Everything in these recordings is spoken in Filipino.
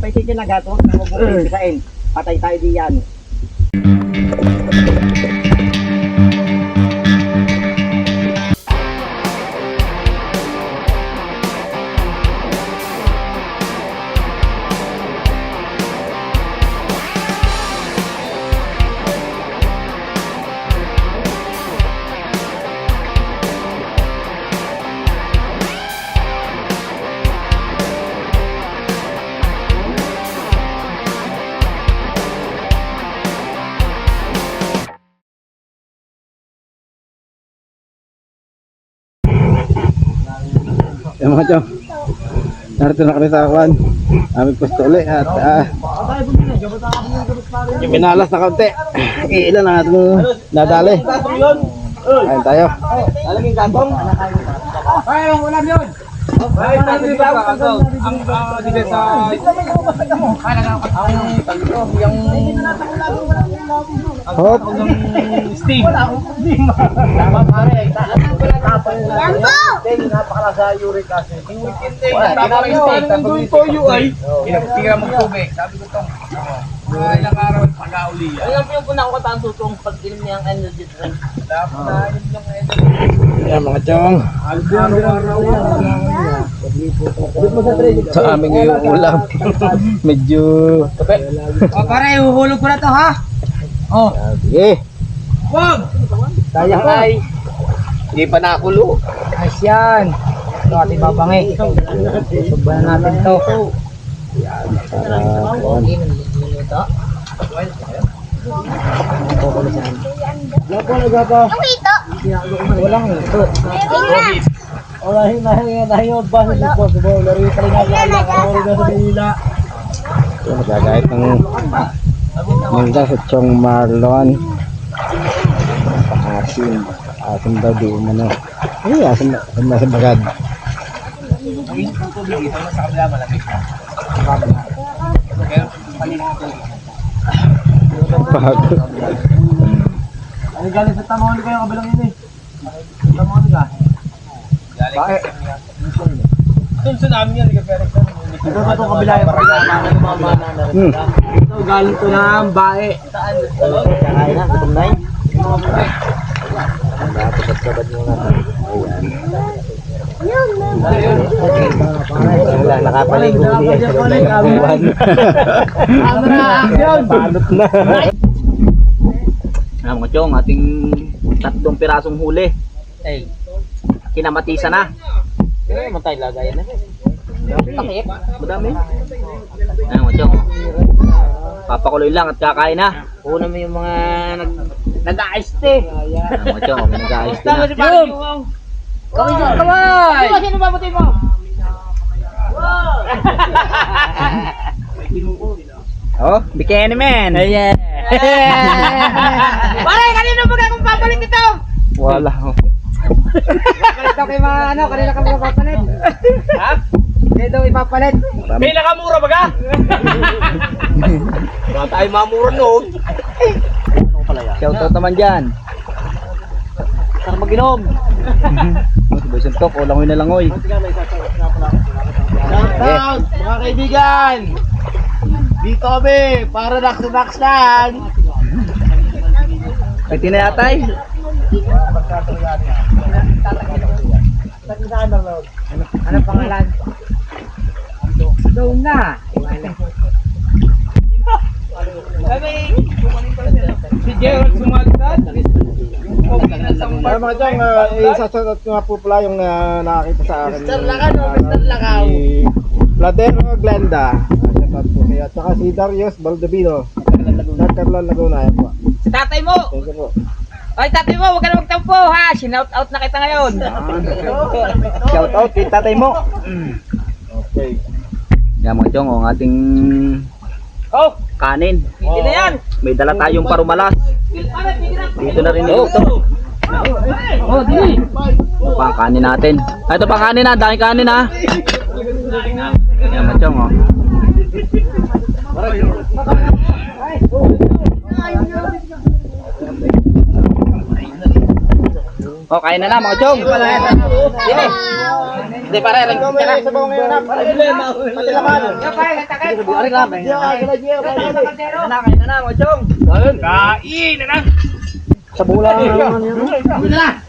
pa isikinagat, huwag na huwag mo kain. Patay tayo diyan. Yung mga chong. Narito na kami sa kwan. Aming pwesto ulit at ah, yung minalas na kaunti. Ilan ang ating nadali. Kain tayo. Alaming gantong? Ay, ulam yun! Ay, tayo ba? Ang dito sa... Ang... Hop. Steam. Tama pare. Jambo! Napakala sa uric acid. Yung weekend day, yung steak. Tapos yung toyo ay. Pinagtira mo tubig. Sabi ko tong. Ilang araw pag-auli. Alam mo yung punang ko ang tutong pag dilim niya ang energy drink. Dapat na yun yung energy. Mga chong. Sa aming ngayong ulam. Medyo... O pare, uhulog ko na to ha. Oh. Sige. Wag! Sayang ay. Hindi pa nakulo. Ayos yan. Ito ating babangi. Subayan natin to. Kwan. Wala po nagapa. Walang ito. Wala hin na hin na hin ba sa possible. Lari pa rin ang kawali na sa Manila. Ito magagayat ng Manda sa Chong Marlon. Asin. Asin daw di umano. Ay, asin na. Asin na sa bagad. Ang tubig ito sa kabila malamig. Pero palit ito. Pag. Ano galing sa tamahuli kayo kabilang ini? Tamahuli ka? Galing Bakit? Ito sa namin yan, ka pero Ito sa itong kabila yung pagkama ng mga mana na rin. Hmm. Ito galing to ng bae. Saan? Kakain na, itong nine. Dapat mo na. Wala, nakapaligo niya sa buwan. Ano na na. Ah, mga chong, ating tatlong pirasong huli. Ay, Kinamatisa na. eh, matay lagayan na. Takip. Madami. Ah, mga chong. Papakuloy lang at kakain na. Una mo yung mga nag nag-ice tea. Ah, mga chong, nag-aayos din na. Paring Kaway dyan, kaway! Sino sino babutin mo? Oh, bikini man. Yeah! Pare, kanino ba akong papalit ito? Wala. Papalit daw kay mga ano, kanina ka mga papalit. Ha? Hindi daw ipapalit. May nakamura ba ka? Wala tayo mamura noon. Shoutout naman dyan. Sarap mag-inom. Sabay suntok, o langoy na langoy. Shoutout, mga kaibigan! Dito kami, para naks-naks lang! May tinayatay. Ano pangalan? Doon na! Si Gerald Sumagdad? Ay mga chong, uh, isasoutout ko nga po pala yung uh, nakakita sa akin. Mr. Lacano, Mr. Lacao. Si Vladero Glenda. Uh, shoutout po siya. At saka si Darius Baldovino. Sa Carlan Laguna. Ayan po. Si tatay mo. Thank you po. Ay, tatay mo, huwag ka na magtampo ha. Sinout out na kita ngayon. Shoutout kay tatay mo. Okay. Yan mga chong, ang ating Oh! kanin. Hindi na yan! May dala tayong parumalas. Dito na rin niluto. Oh, di! Ito pa ang kanin natin. Ah, ito pa ang kanin ha. Dahil kanin ha. Yan mga chong oh. Oh, kain na na mga chong. Sige. Hindi, pare, alam ko Mamaya sa mga ngayon, ha? Pati laman. Ari lang, may Na na, kain na na, Mochong. Kain na lang. Sa bula lang naman yan. Kami na.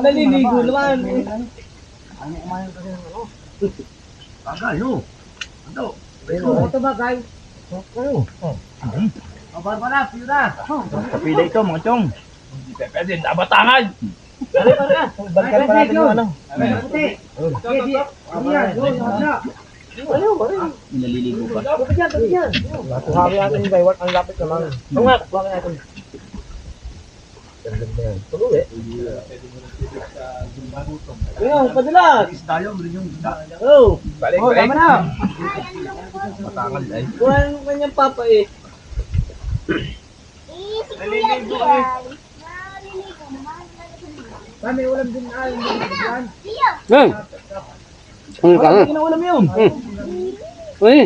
Naliligo naman. Tagal, no? Ano? Ito ba, guys? Kapila ito, mga chong. Hindi pa pwede, nabatangan. Balikan pa natin yung ano. Naliligo pa. Kuhawi natin yung baywat. Ang lapit naman. Oo nga, kuhawi natin. Tuloy eh. Yung, padalas. Tayo, yung Oh. Balik, Oh, balik. tama na. Matangal ay. Kuha ng kanyang papa eh. Naliligo eh. Kami ulam din ay. Hmm. Ano ka? Bakit kinaulam yun? Uy.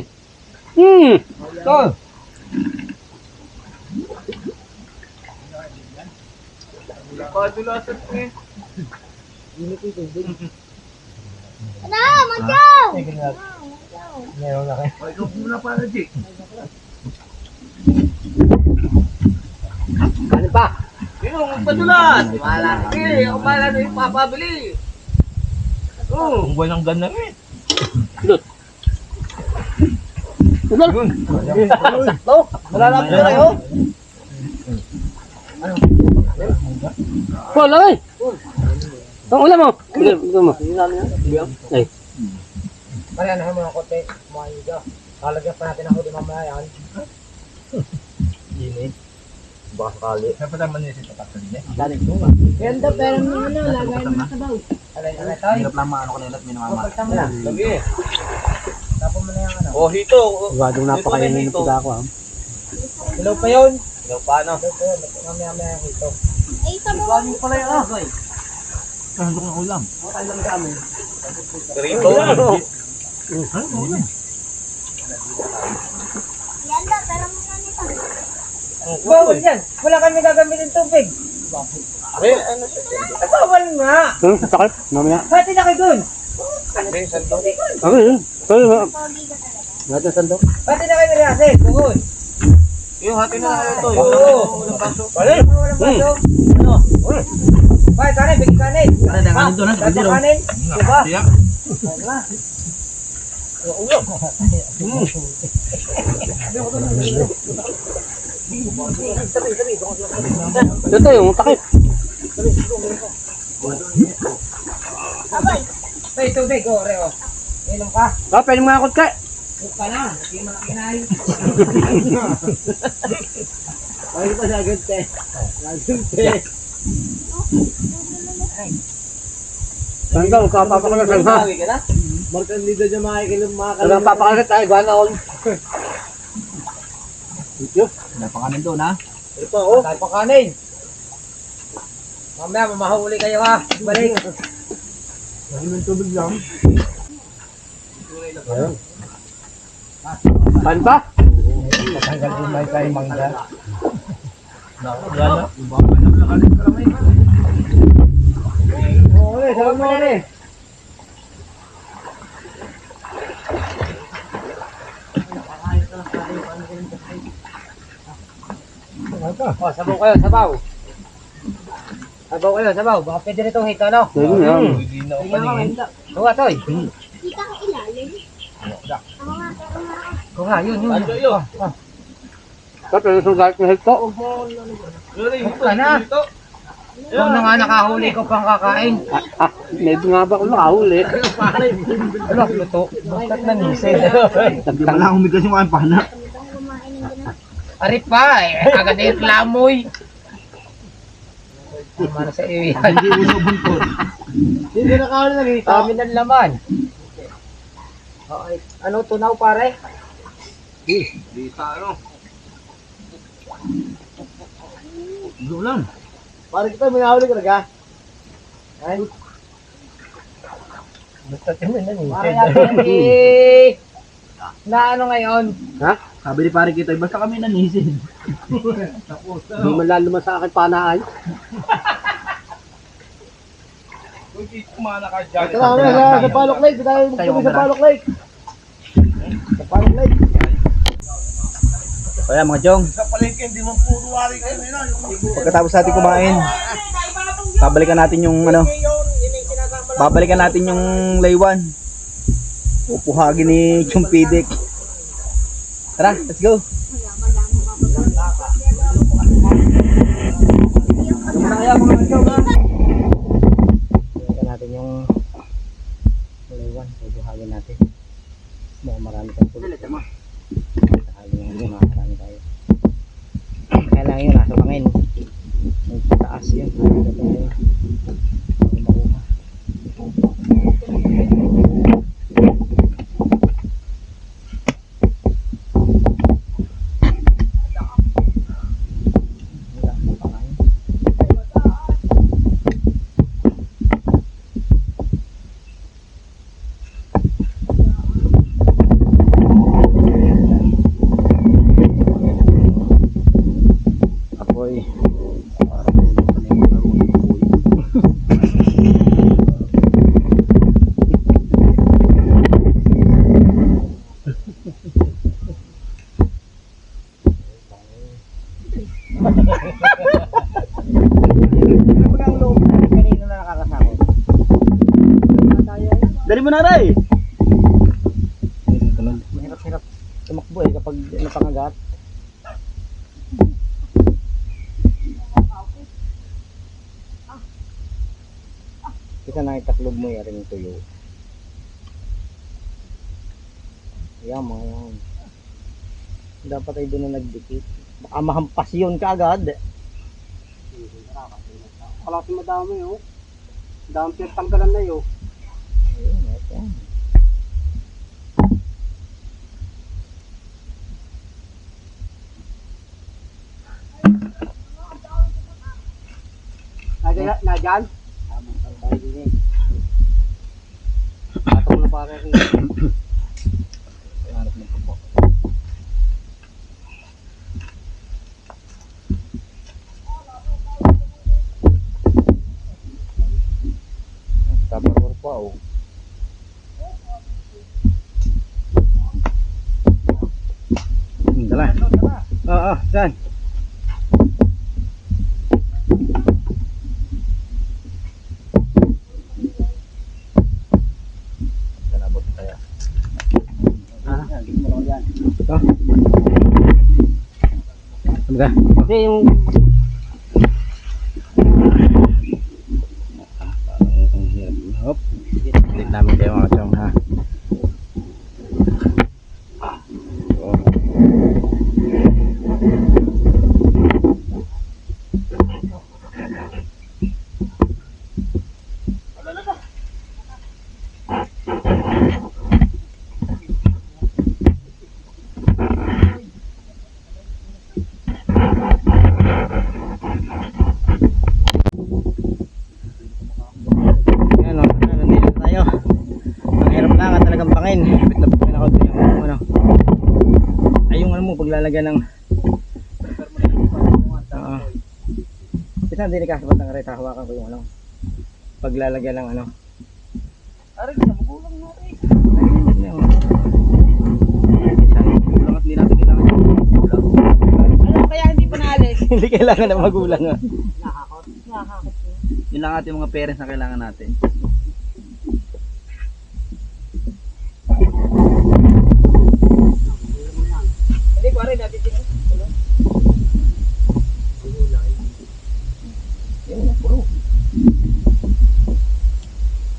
Hmm. Ito. Padulasan ko eh. Ano, Machaw? Meron na kayo. Ay, ikaw muna para, Jake. Ano pa? Yung padulas. Wala na. Eh, ako pala na yung papabili. Oh, ang buwan ng gana eh. Ito. Malalapit na kayo. Wala eh. Ang ulam mo. Sige, ito mo. Ay. Pare, ano mo ng kote? Mahiga. Lalagyan pa natin ako di mamaya yan. Yun eh. Baka sakali. Dapat naman niya siya tatali niya. Daling tunga. Ganda, pero ano, lagay mo sa baw. Alay, alay tayo. Hirap lang maano ko na at minamama. Na. Lagi eh. Tapos mo na yung ano. Oh, hito. Sigurado napakainin na pagka ako. ah. Hello pa yun. Ikaw paano? Hello pa yun. Mamaya mamaya yung ito. Ay, sa mo. pala yun ah. Ano kang ulam? Makalang kami. Rito. Yan daw, pero mo na nito. Bawal yan. Wala kami gagamitin tubig. Eh, ano siya? Eh, Bawal nga. Hmm, sakit. Mamaya. Pati na kayo dun. Hindi, sandok. Ako yun. Sorry, ma. Natin sandok. Pati na kayo nilasi. Bukod. Yung hati na kayo to. Oo. Yung paso. Walang baso. Ano? Bay, kanin. Bigyan kanin. Pare, ang kanin doon, ha? Dapat Bigyan, oh. kanin. Diba? Siya. Ito yung takip. Bay, tubig. O, reo. Inom ka. Ah, pwede mga akot ka. Huwag ka na. Hindi mo na kinain. Ay, pa sa gante. Gante. Sandal, kapapakalat lang ha. Markan dito dyan makikinig mga Walang papakalat tayo. Gana all. Napakanin doon, ha? Ito, oh. Tayo pa kanin. Mamaya, mamahuli kayo ha. Balik. Mahimang tubig lang. Saan pa? Matanggal din may tayo mangga. Wala. Oo, ulit. Sabi mo ulit. Oh, sabaw kayo, sabaw. Sabaw kayo, sabaw. Baka pwede nitong hito, no? Pwede na. Hindi na ako paningin. Kuha, Toy. Di ka ilalim. Kuha, yun, yun. Ano yun? Ito, sa galit na hito. Hito ka na. Kung na nga nakahuli ko pang kakain. Ah, medyo nga ba kung nakahuli? Ano, luto. Bakit na nisin? Hindi mo lang humigas yung aking pana. Kung kumain ng ganun. Ari pa, eh. Agad na yung lamoy. Tama na sa iyo yan. Hindi mo nabuntot. Hindi na kahuli na dito. Kami ng laman. Okay. Ano, tunaw pare? Dita ano? Hindi lang. Pare kita, may nahuli ka na Ay. Basta kami na nisin. Pare natin, eh. Na ano ngayon? Ha? Sabi ni pare kita, basta kami nanisin. Hindi man lalo naman sa akin panaan. Kung di kumana ka dyan. Ito na kami sa, Palok Lake. Tayo kami sa Palok Lake. Sa Palok Lake. Kaya mga Jong, Sa palengke, hindi mo puro wari kayo. Yung pagkatapos natin kumain, babalikan natin yung ano, babalikan natin yung laywan. Upuhagin ni Chumpidik. Tara, let's go. Ito natin yung malaywan. Bubuhagin natin. Mukhang marami kang pulo. Sakali nga hindi siempre. Kita na itaklob mo yan rin tuyo. Yan mga yan. Dapat ay doon na nagdikit. Baka mahampas yun kaagad. Wala si madami oh. Dami pinag tanggalan na yun. Ayun, yan. Nadyan? Nadyan? Tamang tambay din eh. Rin. Hanap ng kapo. Tapos pa oh. Hmm, Dala. Oo, oh, saan? Kalabot kaya. Ah, mo lang yan. Ito. Ano ka? Kasi yung Hop. Tignan namin kayo mga chong ha. Oh. Ayan o, nandito na tayo. Ang hirap lang at talagang pangin. Bit na pangin ako din yung ano. Ay yung mo, paglalagyan ng... Oo. Isa hindi ka sa batang kareta, hawakan ko yung ano. Paglalagyan ng ano. Aray, rin. Ayun na. Kulang at hindi natin kailangan. Ano kaya hindi pa naalis? Hindi kailangan na magulang ah. Nakakot. Yun lang ating mga parents na kailangan natin. Hindi, pare, natin din. Yun na, puro.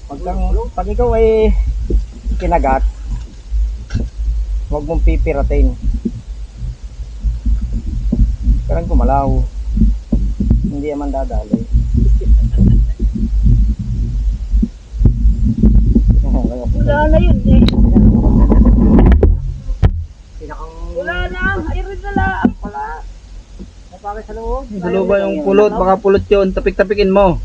Pag, kang, pag ikaw ay kinagat, huwag mong pipiratin. Parang gumalaw. Hindi naman dadali. Wala na yun eh. Pinakang Wala na. Ayun na lang pala. napakit sa loob. Sa loob ba yung pulot? Baka pulot yun. Tapik-tapikin mo.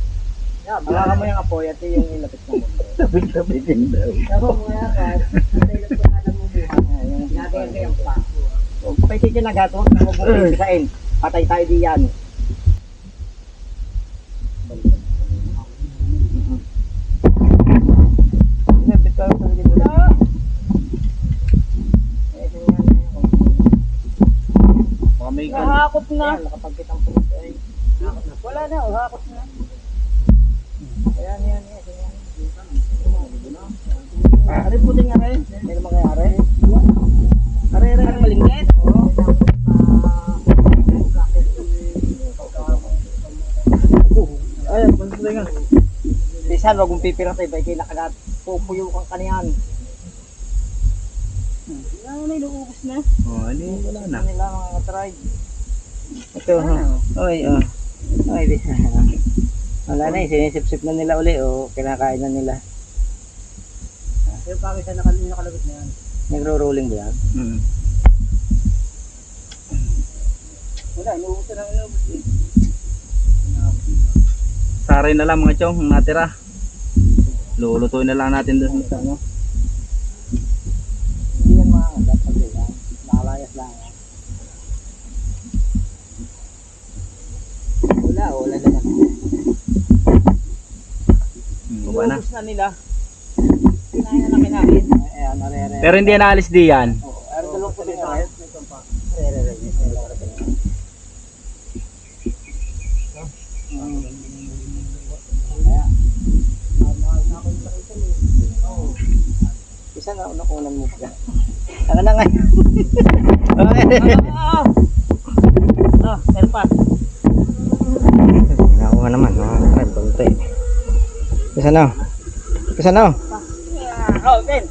Yeah, baka mo yung apoy at yung ilapit mo. Tapik-tapikin daw. Ako mo yan, kahit ilapit mo na mo buhay. Kung patay tayo dyan agad, huwag na huwag mo pipisain. Patay tayo diyan. Mga may Hakot na. Nakapagkit ang pulis ay. Wala na, oh, hakot na. Ayan, yan, yan. Ah, rin? Hindi naman kaya rin. Are, are, are, malingkit. Ayan, pansin nga. Bisan, wag mong pipiratay, ba kayo nakagat. Pupuyo kang kanihan. Ano na, inuubos na. Oh, ano yung wala na. Nila mga katry. Ito, ha. Oy, oh. Oy, di. Wala na eh, sinisip-sip na nila uli o kinakain na nila. Pero bakit na nakalagit nakalagit na yan? Nagro-rolling ba yan? Mm. Wala, inuubos na lang inuubos. eh. Saray na lang mga chong, ang natira. Lulutuin na lang natin doon sa ano. Hindi yan mga kagat pag yan. Nakalayas lang yan. Wala, wala naman. Mm, na. Inuubos na nila. Kinain na namin namin. Ayan, are, are. Pero hindi na alis di yan. Isa na unakunan mo pa. Ano na nga? Ah! Ah, pa. Nakuha naman, mga katrib, bunti. Isa na. Isa na. Oh, Ben.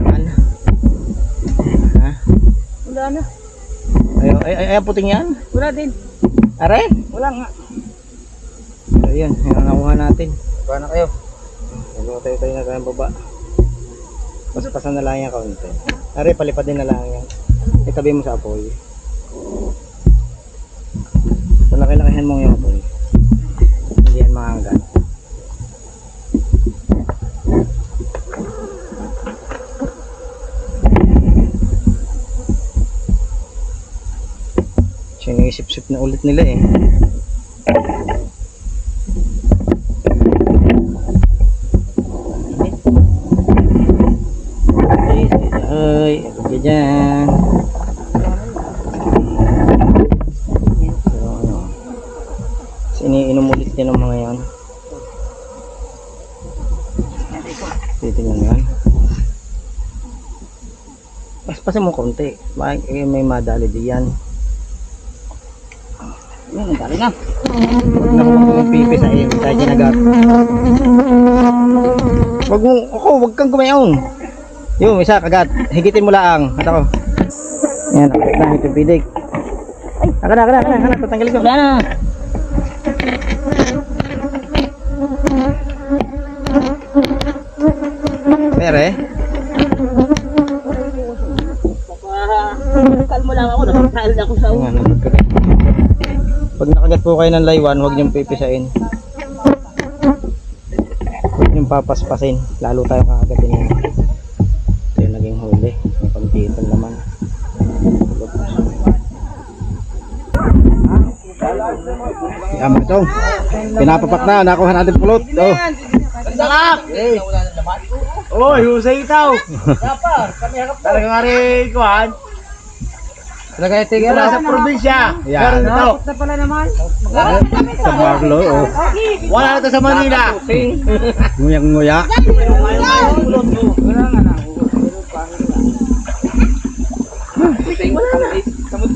Naman. Ha? Wala na. Ay, ay, ay, ay, puting yan. Wala din. Aray. Wala nga. So, yun. Nakuha natin. Kuha na kayo. Huwag tayo tayo na tayong baba. Paspasan na lang yan kaunti. Aray, palipad din na lang yan. Itabi mo sa apoy. Palaki-lakihan mo yung apoy. Hindi yan maanggan. Sinisip-sip na ulit nila eh. Ay, dyan. So, ano. Iniinom ulit ng mga yan. Titingnan yan. Paspasin mo konti. May, may madali diyan. Yun, dali na. Huwag na kung pumipipi sa iyo. Tayo ginagat. Huwag mo, ako, huwag kang kumayong. Yung isa kagat. Higitin mo lang. At ako. Yan, nakapit na ito bidig. Ay,aka na,aka na,aka na,aka na, tatanggalin ko. Wala na. Pere, Kalmo lang ako. Nakakal ako sa Ayan, nagkagat. Pag nakagat po kayo ng laywan, huwag niyong pipisain. Huwag niyong papaspasin. Lalo tayo kakagatin niya. Ito yung naging huli. May pagtitan naman. Yan ito. Pinapapak na. Nakuha natin pulot. Oh. Sarap! Oy, husay itaw. Kapar, kami harap to. Talaga nga rin, kuhan. Talaga ito Wala sa probinsya. Meron ito. Na pala naman. Sa Marlo. Oh. Wala ito sa Manila. Nguyang-nguya. Wala na.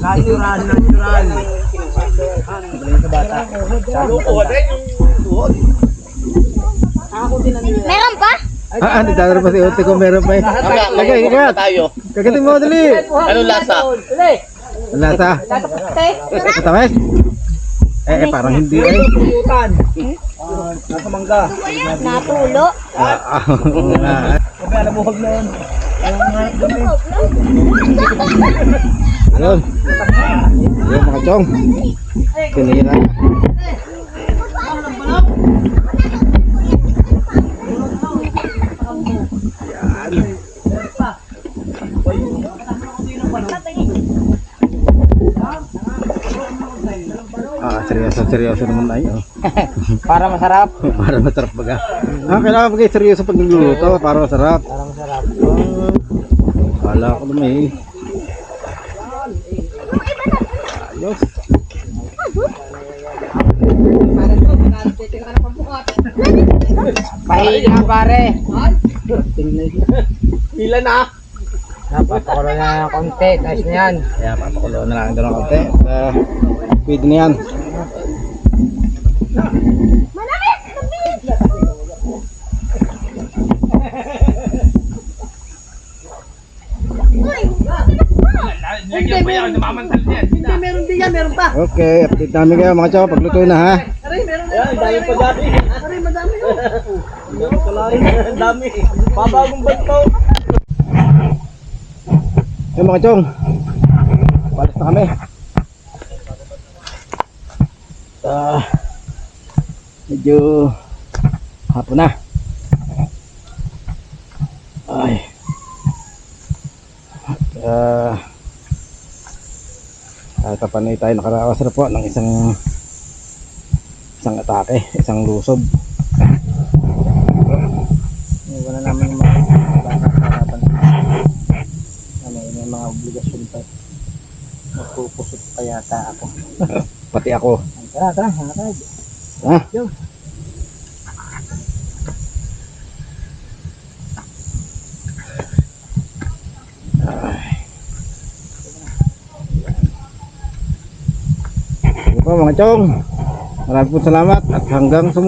Natural, natural. Lukuhan din yung tuhod. Meron pa? Ah, hindi tayo pa si Ote kung meron pa eh. Lagay, kagat. tayo. Kagatin mo, dali. Ano lasa? Uli! Te, Matamis? Eh, eh, parang hindi eh. Puyutan. Nasa mangga. natulo. Ah, ah. Kaya nabuhag na yun. Ayun. Ayun, mga chong. Tinira. Seryoso, seryoso naman tayo. Para masarap. para masarap baga. Ah, kailangan maging seryoso pag nagluluto para masarap. Para masarap. Kala ko naman eh. Ayos. Pahingi na pare. Pila na. Napapakulo na ng konti. Ayos na yan. Kaya papakulo na lang doon ng konti. Uh, pwede na yan. Pa yan, namamantal yan. Hindi, meron din yan, meron pa. Okay, update namin kayo mga chow. Pagluto na ha. Yan, dahil pa dati. Aray, madami yun. Ang dami. Babagong banto. Yung mga chong. Balas na kami. Ah, medyo hapon na. Ay. Ah, kahit pa paano tayo nakarawas na po ng isang isang atake, isang lusob. Iwan na obligasyon pa. Yata ako. Pati ako. Tara, tara, tara. Ha? Sige po mga chong. Maraming salamat at hanggang sa